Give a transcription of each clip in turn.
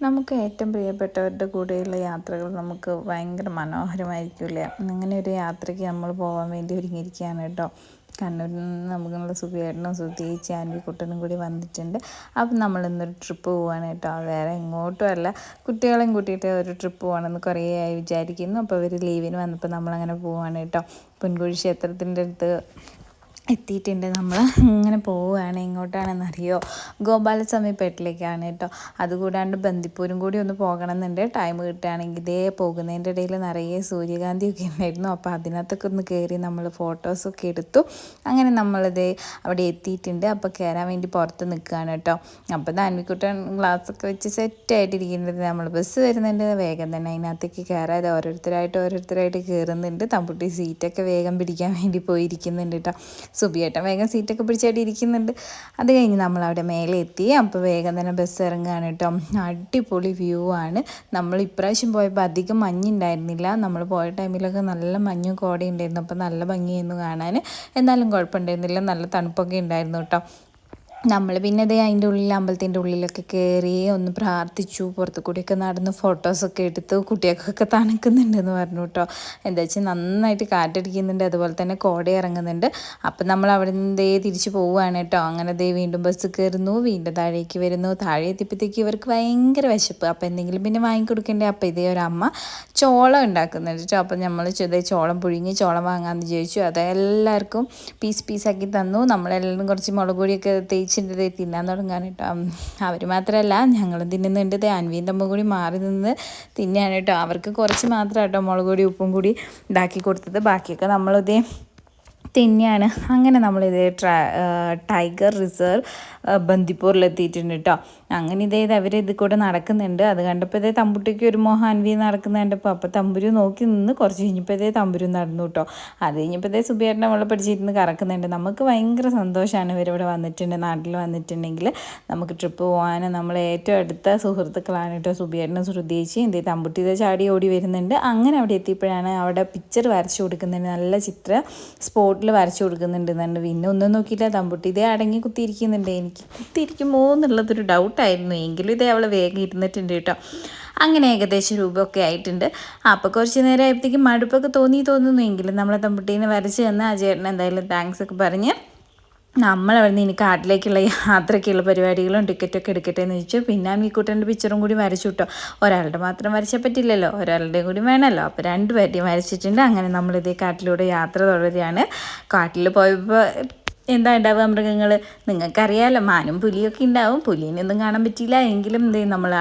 നമുക്ക് ഏറ്റവും പ്രിയപ്പെട്ടവരുടെ കൂടെയുള്ള യാത്രകൾ നമുക്ക് ഭയങ്കര മനോഹരമായിരിക്കില്ലേ? അങ്ങനെ ഒരു യാത്രയ്ക്ക് നമ്മൾ പോകാൻ വേണ്ടി ഒരുങ്ങിയിരിക്കുകയാണ് കേട്ടോ. കണ്ണൂരിൽ നിന്ന് നമുക്കുള്ള സുഖേട്ടനും സുധീച്ച് ആന്റിക്കുട്ടനും കൂടി വന്നിട്ടുണ്ട്. അപ്പം നമ്മൾ ഇന്നൊരു ട്രിപ്പ് പോവാണ് കേട്ടോ. വേറെ എങ്ങോട്ടും അല്ല. കുട്ടികളെയും കൂട്ടിയിട്ട് ഒരു ട്രിപ്പ് പോകണമെന്ന് കുറേ ആയി വിചാരിക്കുന്നു. അപ്പോൾ അവർ ലീവിന് വന്നപ്പോൾ നമ്മളങ്ങനെ പോവാണ് കേട്ടോ. പൊൻകുഴി ക്ഷേത്രത്തിന്റെ അടുത്ത് എത്തിയിട്ടുണ്ട്. നമ്മൾ ഇങ്ങനെ പോവുകയാണ്. എങ്ങോട്ടാണെന്നറിയോ? ഗോപാലസ്വാമിപ്പേട്ടിലേക്കാണ് കേട്ടോ. അതുകൂടാണ്ട് ബന്ദിപ്പൂരും കൂടി ഒന്ന് പോകണം എന്നുണ്ട് ടൈം കിട്ടുകയാണെങ്കിൽ ഇതേ പോകുന്നതിന്റെ ഇടയിൽ നിറയെ സൂര്യകാന്തിയൊക്കെ ഉണ്ടായിരുന്നു. അപ്പോൾ അതിനകത്തൊക്കെ ഒന്ന് കയറി നമ്മൾ ഫോട്ടോസൊക്കെ എടുത്തു. അങ്ങനെ നമ്മളിത് അവിടെ എത്തിയിട്ടുണ്ട്. അപ്പോൾ കയറാൻ വേണ്ടി പുറത്ത് നിൽക്കുകയാണ് കേട്ടോ. അപ്പോൾ ദാൻവിക്കുട്ടൻ ഗ്ലാസ്സൊക്കെ വെച്ച് സെറ്റായിട്ടിരിക്കുന്നത് നമ്മൾ ബസ് വരുന്നുണ്ട്. വേഗം തന്നെ അതിനകത്തേക്ക് കയറാതെ ഓരോരുത്തരായിട്ട് ഓരോരുത്തരായിട്ട് കയറുന്നുണ്ട്. തമ്പുട്ടി സീറ്റൊക്കെ വേഗം പിടിക്കാൻ വേണ്ടി പോയിരിക്കുന്നുണ്ട് കേട്ടോ. സുബിയേട്ടൻ വേഗം സീറ്റൊക്കെ പിടിച്ചായിട്ട് ഇരിക്കുന്നുണ്ട് അത് കഴിഞ്ഞ് നമ്മൾ അവിടെ മേലെ എത്തി അപ്പോൾ വേഗം തന്നെ ബസ് ഇറങ്ങുകയാണ് കേട്ടോ. അടിപൊളി വ്യൂ ആണ്. നമ്മൾ ഇപ്രാവശ്യം പോയപ്പോൾ അധികം മഞ്ഞുണ്ടായിരുന്നില്ല. നമ്മൾ പോയ ടൈമിലൊക്കെ നല്ല മഞ്ഞും കോടയും ഉണ്ടായിരുന്നു അപ്പോൾ നല്ല ഭംഗിയായിരുന്നു കാണാൻ. എന്നാലും കുഴപ്പമുണ്ടായിരുന്നില്ല. നല്ല തണുപ്പൊക്കെ ഉണ്ടായിരുന്നു കേട്ടോ. നമ്മൾ പിന്നെ അതേ അതിന്റെ ഉള്ളിൽ അമ്പലത്തിന്റെ ഉള്ളിലൊക്കെ കയറി ഒന്ന് പ്രാർത്ഥിച്ചു പുറത്തു കൂടിയൊക്കെ നടന്ന് ഫോട്ടോസൊക്കെ എടുത്ത് കുട്ടികൾക്കൊക്കെ തണുക്കുന്നുണ്ടെന്ന് പറഞ്ഞു കേട്ടോ. എന്താ വെച്ചാൽ നന്നായിട്ട് കാറ്റടിക്കുന്നുണ്ട് അതുപോലെ തന്നെ കോട ഇറങ്ങുന്നുണ്ട്. അപ്പം നമ്മൾ അവിടെ നിന്ന് തിരിച്ച് പോവുകയാണ് കേട്ടോ. അങ്ങനെ ദേ വീണ്ടും ബസ് കയറുന്നു വീണ്ടും താഴേക്ക് വരുന്നു. താഴെ എത്തിയപ്പോഴത്തേക്ക് ഇവർക്ക് ഭയങ്കര വിശപ്പ്. അപ്പോൾ എന്തെങ്കിലും പിന്നെ വാങ്ങിക്കൊടുക്കേണ്ടേ? അപ്പോൾ ഇതേ ഒരു അമ്മ ചോളം ഉണ്ടാക്കുന്നുണ്ട് കേട്ടോ. അപ്പം നമ്മൾ ചെറിയ ചോളം പുഴുങ്ങി ചോളം വാങ്ങാമെന്ന് ചോദിച്ചു അതെല്ലാവർക്കും പീസ് പീസാക്കി തന്നു. നമ്മളെല്ലാവരും കുറച്ച് മുളക് പൊടിയൊക്കെ തേച്ച് കഴിച്ചിട്ട് തിന്നാൻ തുടങ്ങാൻ കേട്ടോ. അവർ മാത്രമല്ല ഞങ്ങളും തിന്നുന്നുണ്ട്. അൻവിയും തമ്മ കൂടി മാറി നിന്ന് തിന്നാണ് കേട്ടോ. അവർക്ക് കുറച്ച് മാത്രം കേട്ടോ മുളക് പൊടി ഉപ്പും കൂടി ഇതാക്കി കൊടുത്തത്. ബാക്കിയൊക്കെ നമ്മളിതേ തന്നെയാണ്. അങ്ങനെ നമ്മൾ നമ്മളിത് ടൈഗർ റിസർവ് ബന്ദിപ്പൂരിലെത്തിയിട്ടുണ്ട് കേട്ടോ അങ്ങനെ ഇതേ അവർ ഇത് കൂടെ നടക്കുന്നുണ്ട്. അത് കണ്ടപ്പോൾ ഇതേ തമ്പുട്ടിക്ക് ഒരു മോഹാൻവി നടക്കുന്ന കണ്ടപ്പോൾ അപ്പോൾ തമ്പുരു നോക്കി നിന്ന് കുറച്ച് കഴിഞ്ഞപ്പോൾ ഇതേ തമ്പുരു നടന്നു കേട്ടോ അത് കഴിഞ്ഞപ്പോൾ ഇതേ സുബിയേട്ടൻ നമ്മൾ പഠിച്ചിരുന്ന് കറക്കുന്നുണ്ട്. നമുക്ക് ഭയങ്കര സന്തോഷമാണ് ഇവരിവിടെ വന്നിട്ടുണ്ട് നാട്ടിൽ വന്നിട്ടുണ്ടെങ്കിൽ. നമുക്ക് ട്രിപ്പ് പോകാൻ നമ്മൾ ഏറ്റവും അടുത്ത സുഹൃത്തുക്കളാണ് കേട്ടോ സുബിയേട്ടനും ശ്രുതിയേച്ചി എന്തേ തമ്പുട്ടി ഇതേ ചാടി ഓടി വരുന്നുണ്ട്. അങ്ങനെ അവിടെ എത്തിയപ്പോഴാണ് അവിടെ പിക്ചർ വരച്ചു കൊടുക്കുന്നുണ്ട് നല്ല ചിത്ര. സ്പോട്ടിൽ വരച്ചു കൊടുക്കുന്നുണ്ട് എന്നുണ്ട് പിന്നെ ഒന്നും നോക്കിയില്ല. തമ്പുട്ടി ഇതേ അടങ്ങി കുത്തിയിരിക്കുന്നുണ്ട് എനിക്ക്. കുത്തിയിരിക്കുമോ എന്നുള്ളതൊരു ഡൗട്ടായിരുന്നു. എങ്കിലും ഇതേ അവൾ വേഗം ഇരുന്നിട്ടുണ്ട് കേട്ടോ. അങ്ങനെ ഏകദേശം രൂപമൊക്കെ ആയിട്ടുണ്ട്. അപ്പോൾ കുറച്ച് നേരം ആയപ്പോഴത്തേക്കും മടുപ്പൊക്കെ തോന്നി തോന്നുന്നു. എങ്കിലും നമ്മളെ തമ്പുട്ടീനെ വരച്ച് തന്ന ആ ചേട്ടൻ എന്തായാലും താങ്ക്സ് ഒക്കെ പറഞ്ഞ് നമ്മളവിടെ നിന്ന് ഇനി കാട്ടിലേക്കുള്ള യാത്രയ്ക്കുള്ള പരിപാടികളും ടിക്കറ്റൊക്കെ എടുക്കട്ടെ എന്ന് ചോദിച്ചു പിന്നെ മീക്കൂട്ടന്റെ പിക്ചറും കൂടി വരച്ചു കിട്ടോ ഒരാളുടെ മാത്രം വരച്ചാൽ പറ്റില്ലല്ലോ. ഒരാളുടെയും കൂടി വേണമല്ലോ അപ്പോൾ രണ്ടുപേരുടെയും വരച്ചിട്ടുണ്ട്. അങ്ങനെ നമ്മളിതേ കാട്ടിലൂടെ യാത്ര തുടരുകയാണ്. കാട്ടിൽ പോയപ്പോൾ എന്താ ഉണ്ടാവുക മൃഗങ്ങൾ നിങ്ങൾക്കറിയാമല്ലോ മാനും പുലിയൊക്കെ ഉണ്ടാവും. പുലിനെയൊന്നും കാണാൻ പറ്റിയില്ല. എങ്കിലും എന്ത് നമ്മൾ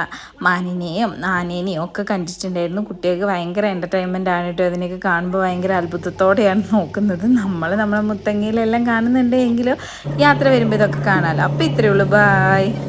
മാനിനെയും ആനേനെയും ഒക്കെ കണ്ടിട്ടുണ്ടായിരുന്നു. കുട്ടികൾക്ക് ഭയങ്കര എന്റർടൈൻമെന്റ് ആണ് കേട്ടോ അതിനെയൊക്കെ കാണുമ്പോൾ ഭയങ്കര അത്ഭുതത്തോടെയാണ് നോക്കുന്നത്. നമ്മൾ നമ്മളെ മുത്തങ്ങയിലെല്ലാം കാണുന്നുണ്ട് എങ്കിലും യാത്ര വരുമ്പോൾ ഇതൊക്കെ കാണാമല്ലോ അപ്പോൾ ഇത്രയേ ഉള്ളൂ. ബായ്